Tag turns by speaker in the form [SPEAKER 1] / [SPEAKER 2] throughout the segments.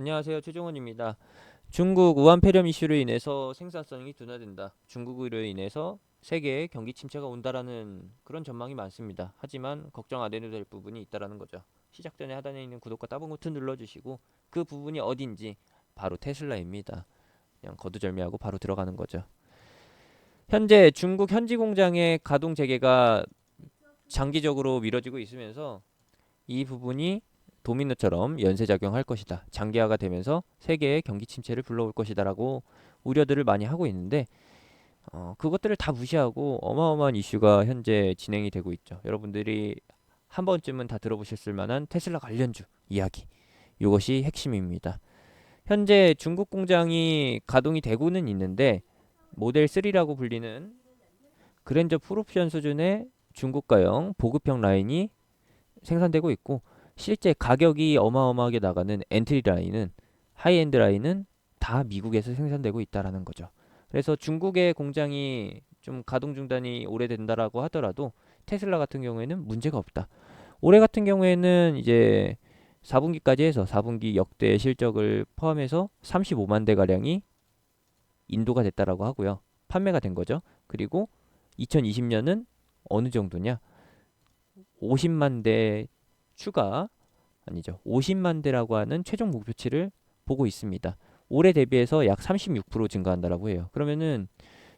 [SPEAKER 1] 안녕하세요. 최종원입니다. 중국 우한 폐렴 이슈로 인해서 생산성이 둔화된다. 중국으로 인해서 세계에 경기 침체가 온다라는 그런 전망이 많습니다. 하지만 걱정 안 해도 될 부분이 있다라는 거죠. 시작 전에 하단에 있는 구독과 따봉 버튼 눌러주시고 그 부분이 어딘지 바로 테슬라입니다. 그냥 거두절미하고 바로 들어가는 거죠. 현재 중국 현지 공장의 가동 재개가 장기적으로 미뤄지고 있으면서 이 부분이 도미노처럼 연쇄작용할 것이다. 장기화가 되면서 세계의 경기 침체를 불러올 것이다라고 우려들을 많이 하고 있는데 어, 그것들을 다 무시하고 어마어마한 이슈가 현재 진행이 되고 있죠. 여러분들이 한 번쯤은 다 들어보셨을 만한 테슬라 관련주 이야기. 이것이 핵심입니다. 현재 중국 공장이 가동이 되고는 있는데 모델 3라고 불리는 그랜저 프로옵션 수준의 중국가형 보급형 라인이 생산되고 있고 실제 가격이 어마어마하게 나가는 엔트리 라인은 하이엔드 라인은 다 미국에서 생산되고 있다라는 거죠. 그래서 중국의 공장이 좀 가동 중단이 오래된다라고 하더라도 테슬라 같은 경우에는 문제가 없다. 올해 같은 경우에는 이제 4분기까지 해서 4분기 역대 실적을 포함해서 35만 대 가량이 인도가 됐다라고 하고요. 판매가 된 거죠. 그리고 2020년은 어느 정도냐? 50만 대 추가 아니죠. 50만 대라고 하는 최종 목표치를 보고 있습니다. 올해 대비해서 약 36% 증가한다라고 해요. 그러면은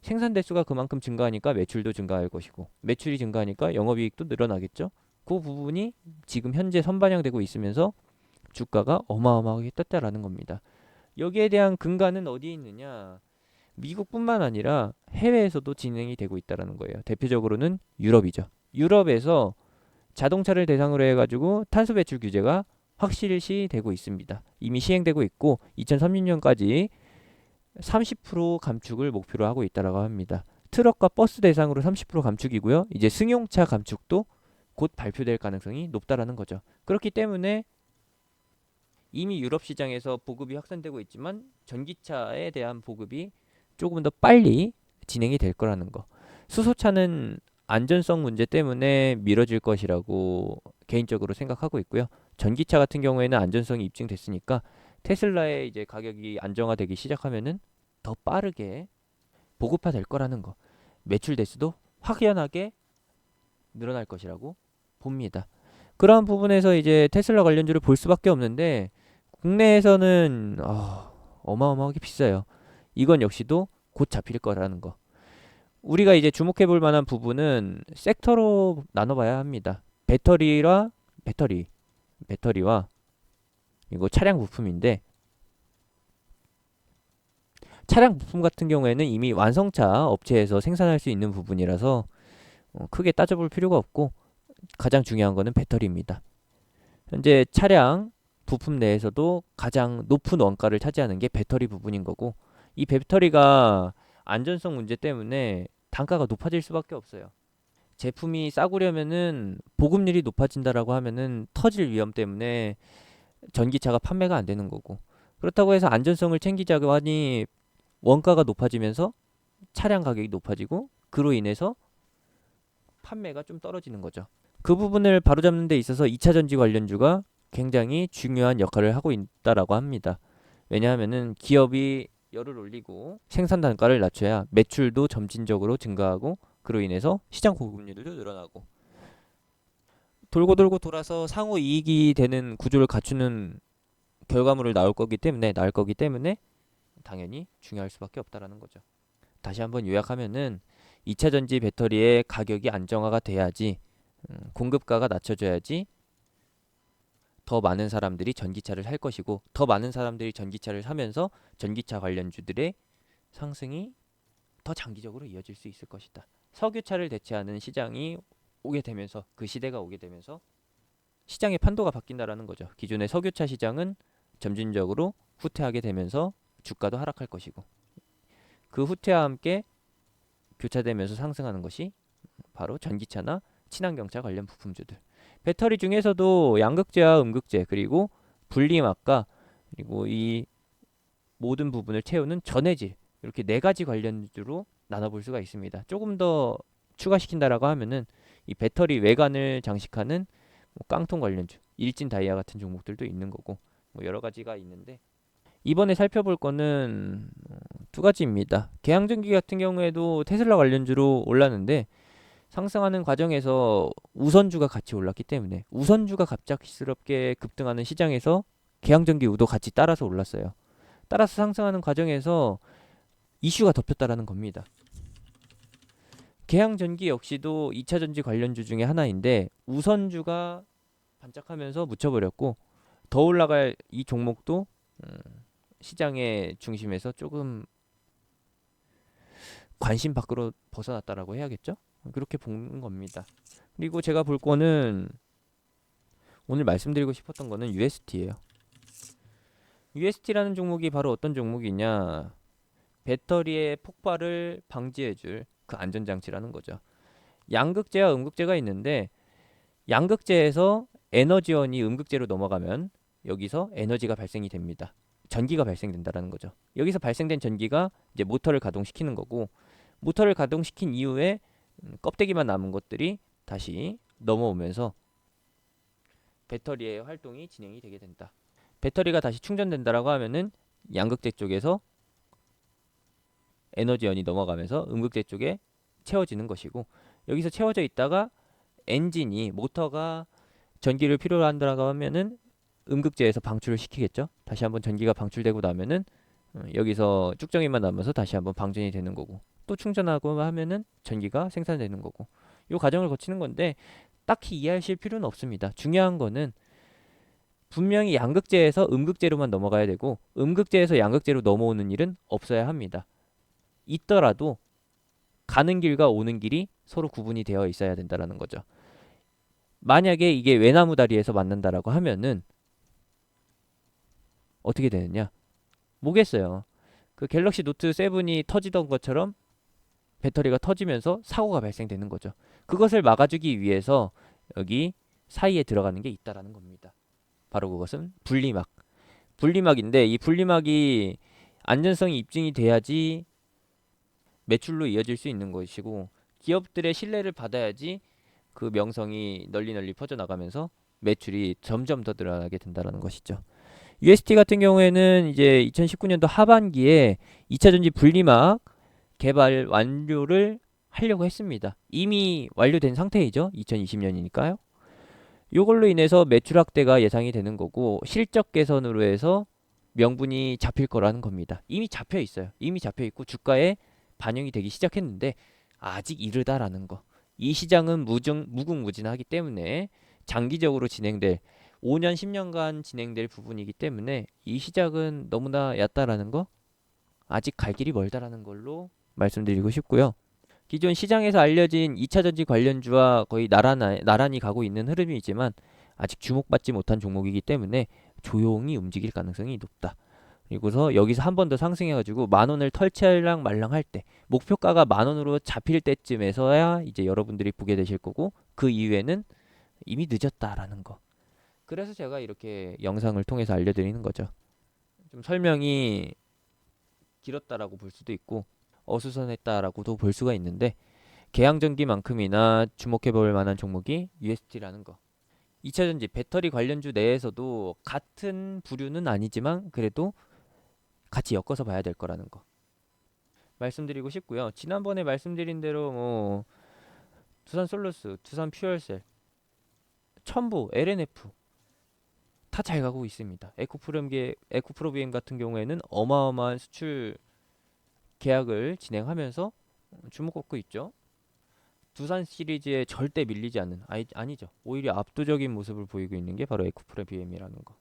[SPEAKER 1] 생산 대수가 그만큼 증가하니까 매출도 증가할 것이고 매출이 증가하니까 영업이익도 늘어나겠죠. 그 부분이 지금 현재 선반영되고 있으면서 주가가 어마어마하게 떴다라는 겁니다. 여기에 대한 근간은 어디에 있느냐? 미국뿐만 아니라 해외에서도 진행이 되고 있다라는 거예요. 대표적으로는 유럽이죠. 유럽에서 자동차를 대상으로 해가지고 탄소 배출 규제가 확실시 되고 있습니다. 이미 시행되고 있고 2030년까지 30% 감축을 목표로 하고 있다라고 합니다. 트럭과 버스 대상으로 30% 감축이고요. 이제 승용차 감축도 곧 발표될 가능성이 높다라는 거죠. 그렇기 때문에 이미 유럽 시장에서 보급이 확산되고 있지만 전기차에 대한 보급이 조금 더 빨리 진행이 될 거라는 거. 수소차는 안전성 문제 때문에 미뤄질 것이라고 개인적으로 생각하고 있고요. 전기차 같은 경우에는 안전성이 입증됐으니까 테슬라의 이제 가격이 안정화되기 시작하면은 더 빠르게 보급화 될 거라는 거. 매출 대수도 확연하게 늘어날 것이라고 봅니다. 그러한 부분에서 이제 테슬라 관련주를 볼 수밖에 없는데 국내에서는 어, 어마어마하게 비싸요. 이건 역시도 곧 잡힐 거라는 거. 우리가 이제 주목해 볼 만한 부분은 섹터로 나눠봐야 합니다. 배터리와 배터리, 배터리와 이거 차량 부품인데 차량 부품 같은 경우에는 이미 완성차 업체에서 생산할 수 있는 부분이라서 어, 크게 따져볼 필요가 없고 가장 중요한 거는 배터리입니다. 현재 차량 부품 내에서도 가장 높은 원가를 차지하는 게 배터리 부분인 거고 이 배터리가 안전성 문제 때문에 단가가 높아질 수밖에 없어요. 제품이 싸구려면은 보급률이 높아진다라고 하면은 터질 위험 때문에 전기차가 판매가 안 되는 거고 그렇다고 해서 안전성을 챙기자고 하니 원가가 높아지면서 차량 가격이 높아지고 그로 인해서 판매가 좀 떨어지는 거죠. 그 부분을 바로잡는 데 있어서 2차 전지 관련주가 굉장히 중요한 역할을 하고 있다라고 합니다. 왜냐하면은 기업이 열을 올리고 생산 단가를 낮춰야 매출도 점진적으로 증가하고 그로 인해서 시장 공급률도 늘어나고 돌고 돌고 돌아서 상호 이익이 되는 구조를 갖추는 결과물을 나올 거기 때문에 나올 거기 때문에 당연히 중요할 수밖에 없다라는 거죠. 다시 한번 요약하면은 2차 전지 배터리의 가격이 안정화가 돼야지 음, 공급가가 낮춰져야지 더 많은 사람들이 전기차를 살 것이고 더 많은 사람들이 전기차를 사면서 전기차 관련주들의 상승이 더 장기적으로 이어질 수 있을 것이다. 석유차를 대체하는 시장이 오게 되면서 그 시대가 오게 되면서 시장의 판도가 바뀐다라는 거죠. 기존의 석유차 시장은 점진적으로 후퇴하게 되면서 주가도 하락할 것이고 그 후퇴와 함께 교차되면서 상승하는 것이 바로 전기차나 친환경차 관련 부품주들. 배터리 중에서도 양극재와 음극재 그리고 분리막과 그리고 이 모든 부분을 채우는 전해질 이렇게 네 가지 관련주로 나눠볼 수가 있습니다. 조금 더 추가시킨다라고 하면은 이 배터리 외관을 장식하는 뭐 깡통 관련주, 일진 다이아 같은 종목들도 있는 거고 뭐 여러 가지가 있는데 이번에 살펴볼 거는 어, 두 가지입니다. 개항전기 같은 경우에도 테슬라 관련주로 올랐는데 상승하는 과정에서 우선주가 같이 올랐기 때문에 우선주가 갑작스럽게 급등하는 시장에서 개항전기 우도 같이 따라서 올랐어요. 따라서 상승하는 과정에서 이슈가 덮였다라는 겁니다. 개항전기 역시도 2차 전지 관련주 중에 하나인데 우선주가 반짝하면서 묻혀버렸고 더 올라갈 이 종목도 음, 시장의 중심에서 조금 관심 밖으로 벗어났다라고 해야겠죠? 그렇게 보는 겁니다. 그리고 제가 볼 거는 오늘 말씀드리고 싶었던 거는 UST예요. UST라는 종목이 바로 어떤 종목이냐? 배터리의 폭발을 방지해줄 그 안전장치라는 거죠. 양극재와 음극재가 있는데 양극재에서 에너지원이 음극재로 넘어가면 여기서 에너지가 발생이 됩니다. 전기가 발생된다라는 거죠. 여기서 발생된 전기가 이제 모터를 가동시키는 거고 모터를 가동시킨 이후에 음, 껍데기만 남은 것들이 다시 넘어오면서 배터리의 활동이 진행이 되게 된다. 배터리가 다시 충전된다라고 하면은 양극재 쪽에서 에너지원이 넘어가면서 음극재 쪽에 채워지는 것이고 여기서 채워져 있다가 엔진이 모터가 전기를 필요로 한다고 하면은 음극재에서 방출을 시키겠죠. 다시 한번 전기가 방출되고 나면은 어, 여기서 쭉정이만 남아서 다시 한번 방전이 되는 거고 또 충전하고 하면은 전기가 생산되는 거고 이 과정을 거치는 건데 딱히 이해하실 필요는 없습니다. 중요한 거는 분명히 양극재에서 음극재로만 넘어가야 되고 음극재에서 양극재로 넘어오는 일은 없어야 합니다. 있더라도 가는 길과 오는 길이 서로 구분이 되어 있어야 된다라는 거죠. 만약에 이게 외나무 다리에서 만난다라고 하면은 어떻게 되느냐? 뭐겠어요. 그 갤럭시 노트 7이 터지던 것처럼 배터리가 터지면서 사고가 발생되는 거죠. 그것을 막아주기 위해서 여기 사이에 들어가는 게 있다라는 겁니다. 바로 그것은 분리막. 분리막인데 이 분리막이 안전성이 입증이 돼야지 매출로 이어질 수 있는 것이고 기업들의 신뢰를 받아야지 그 명성이 널리 널리 퍼져나가면서 매출이 점점 더 늘어나게 된다는 것이죠. UST 같은 경우에는 이제 2019년도 하반기에 2차 전지 분리막 개발 완료를 하려고 했습니다. 이미 완료된 상태이죠. 2020년이니까요. 이걸로 인해서 매출 확대가 예상이 되는 거고 실적 개선으로 해서 명분이 잡힐 거라는 겁니다. 이미 잡혀 있어요. 이미 잡혀 있고 주가에 반영이 되기 시작했는데 아직 이르다라는 거. 이 시장은 무증, 무궁무진하기 때문에 장기적으로 진행될 5년 10년간 진행될 부분이기 때문에 이 시작은 너무나 얕다라는 거 아직 갈 길이 멀다라는 걸로 말씀드리고 싶고요. 기존 시장에서 알려진 2차 전지 관련주와 거의 나란히, 나란히 가고 있는 흐름이지만 아직 주목받지 못한 종목이기 때문에 조용히 움직일 가능성이 높다. 그리고서 여기서 한 번 더 상승해가지고 만 원을 털치할랑 말랑 할 때 목표가가 만 원으로 잡힐 때쯤에서야 이제 여러분들이 보게 되실 거고 그 이후에는 이미 늦었다라는 거. 그래서 제가 이렇게 영상을 통해서 알려드리는 거죠. 좀 설명이 길었다라고 볼 수도 있고 어수선했다라고도 볼 수가 있는데 개항전기만큼이나 주목해 볼 만한 종목이 UST라는 거. 2차 전지 배터리 관련주 내에서도 같은 부류는 아니지만 그래도 같이 엮어서 봐야 될 거라는 거 말씀드리고 싶고요. 지난번에 말씀드린 대로 뭐 두산 솔루스, 두산 퓨얼셀, 첨부, LNF 다 잘 가고 있습니다. 에코프로비엠, 에코프로비엠 같은 경우에는 어마어마한 수출 계약을 진행하면서 주목받고 있죠. 두산 시리즈에 절대 밀리지 않는 아니, 아니죠. 오히려 압도적인 모습을 보이고 있는 게 바로 에코프로비엠이라는 거.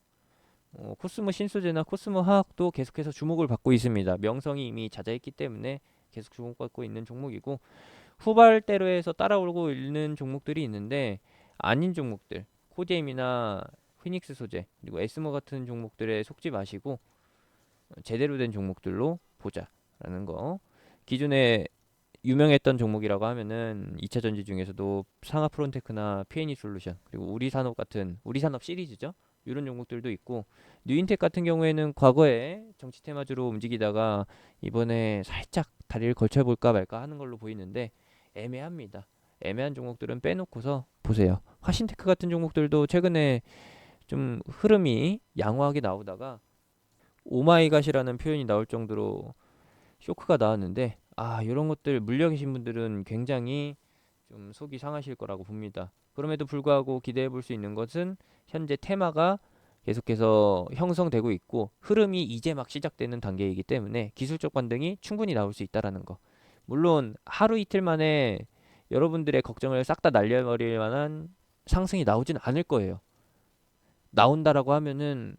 [SPEAKER 1] 어, 코스모 신소재나 코스모 화학도 계속해서 주목을 받고 있습니다. 명성이 이미 자자했기 때문에 계속 주목받고 있는 종목이고 후발대로 해서 따라오고 있는 종목들이 있는데 아닌 종목들 코디엠이나 휘닉스 소재 그리고 에스모 같은 종목들에 속지 마시고 제대로 된 종목들로 보자 라는 거 기존에 유명했던 종목이라고 하면은 2차 전지 중에서도 상하 프론테크나 PNE 솔루션 그리고 우리 산업 같은 우리 산업 시리즈죠 이런 종목들도 있고 뉴인텍 같은 경우에는 과거에 정치 테마주로 움직이다가 이번에 살짝 다리를 걸쳐 볼까 말까 하는 걸로 보이는데 애매합니다. 애매한 종목들은 빼놓고서 보세요. 화신테크 같은 종목들도 최근에 좀 흐름이 양호하게 나오다가 오마이갓이라는 표현이 나올 정도로 쇼크가 나왔는데 아 이런 것들 물려 계신 분들은 굉장히 좀 속이 상하실 거라고 봅니다. 그럼에도 불구하고 기대해 볼 수 있는 것은 현재 테마가 계속해서 형성되고 있고 흐름이 이제 막 시작되는 단계이기 때문에 기술적 반등이 충분히 나올 수 있다라는 거. 물론 하루 이틀 만에 여러분들의 걱정을 싹 다 날려버릴 만한 상승이 나오진 않을 거예요. 나온다라고 하면은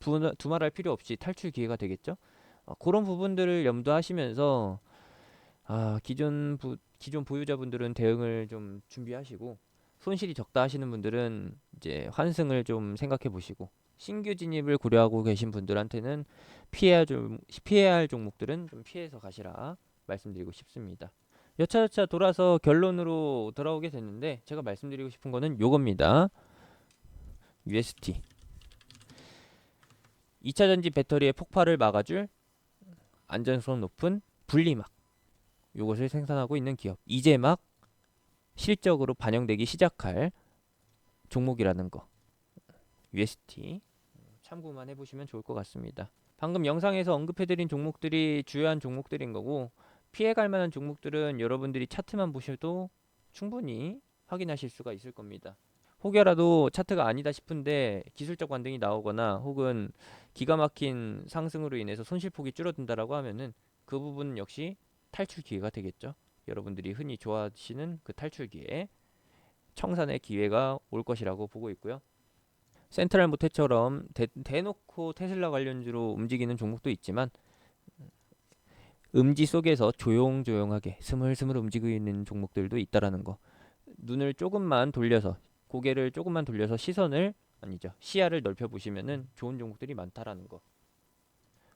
[SPEAKER 1] 두- 두말할 필요 없이 탈출 기회가 되겠죠. 어, 그런 부분들을 염두하시면서 아, 기존 부, 기존 보유자분들은 대응을 좀 준비하시고 손실이 적다 하시는 분들은 이제 환승을 좀 생각해 보시고 신규 진입을 고려하고 계신 분들한테는 피해야 좀 피해야 할 종목들은 좀 피해서 가시라 말씀드리고 싶습니다. 여차저차 돌아서 결론으로 돌아오게 됐는데 제가 말씀드리고 싶은 거는 요겁니다. UST 2차 전지 배터리의 폭발을 막아줄 안전성 높은 분리막 요것을 생산하고 있는 기업 이제 막 실적으로 반영되기 시작할 종목이라는 거 UST 참고만 해보시면 좋을 것 같습니다. 방금 영상에서 언급해드린 종목들이 주요한 종목들인 거고 피해갈 만한 종목들은 여러분들이 차트만 보셔도 충분히 확인하실 수가 있을 겁니다. 혹여라도 차트가 아니다 싶은데 기술적 반등이 나오거나 혹은 기가 막힌 상승으로 인해서 손실폭이 줄어든다라고 하면은 그 부분 역시 탈출 기회가 되겠죠. 여러분들이 흔히 좋아하시는 그 탈출 기회, 청산의 기회가 올 것이라고 보고 있고요. 센트럴 모태처럼 대, 대놓고 테슬라 관련주로 움직이는 종목도 있지만 음지 속에서 조용조용하게 스물스물 움직이고 있는 종목들도 있다라는 거. 눈을 조금만 돌려서 고개를 조금만 돌려서 시선을 아니죠 시야를 넓혀 보시면은 좋은 종목들이 많다라는 거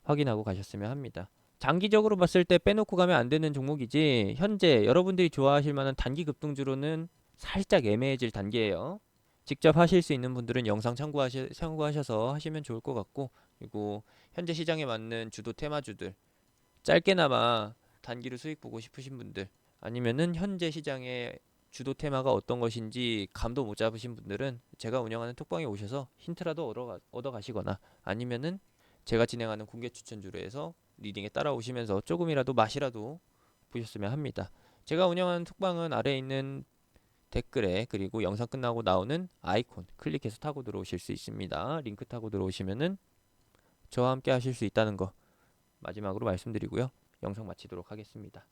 [SPEAKER 1] 확인하고 가셨으면 합니다. 장기적으로 봤을 때 빼놓고 가면 안 되는 종목이지 현재 여러분들이 좋아하실 만한 단기 급등주로는 살짝 애매해질 단계예요. 직접 하실 수 있는 분들은 영상 참고하시, 참고하셔서 하시면 좋을 것 같고 그리고 현재 시장에 맞는 주도 테마주들 짧게나마 단기로 수익 보고 싶으신 분들 아니면은 현재 시장의 주도 테마가 어떤 것인지 감도 못 잡으신 분들은 제가 운영하는 톡방에 오셔서 힌트라도 얻어가, 얻어가시거나 아니면은 제가 진행하는 공개 추천주로 해서 리딩에 따라오시면서 조금이라도 맛이라도 보셨으면 합니다. 제가 운영하는 톡방은 아래에 있는 댓글에 그리고 영상 끝나고 나오는 아이콘 클릭해서 타고 들어오실 수 있습니다. 링크 타고 들어오시면은 저와 함께 하실 수 있다는 거 마지막으로 말씀드리고요. 영상 마치도록 하겠습니다.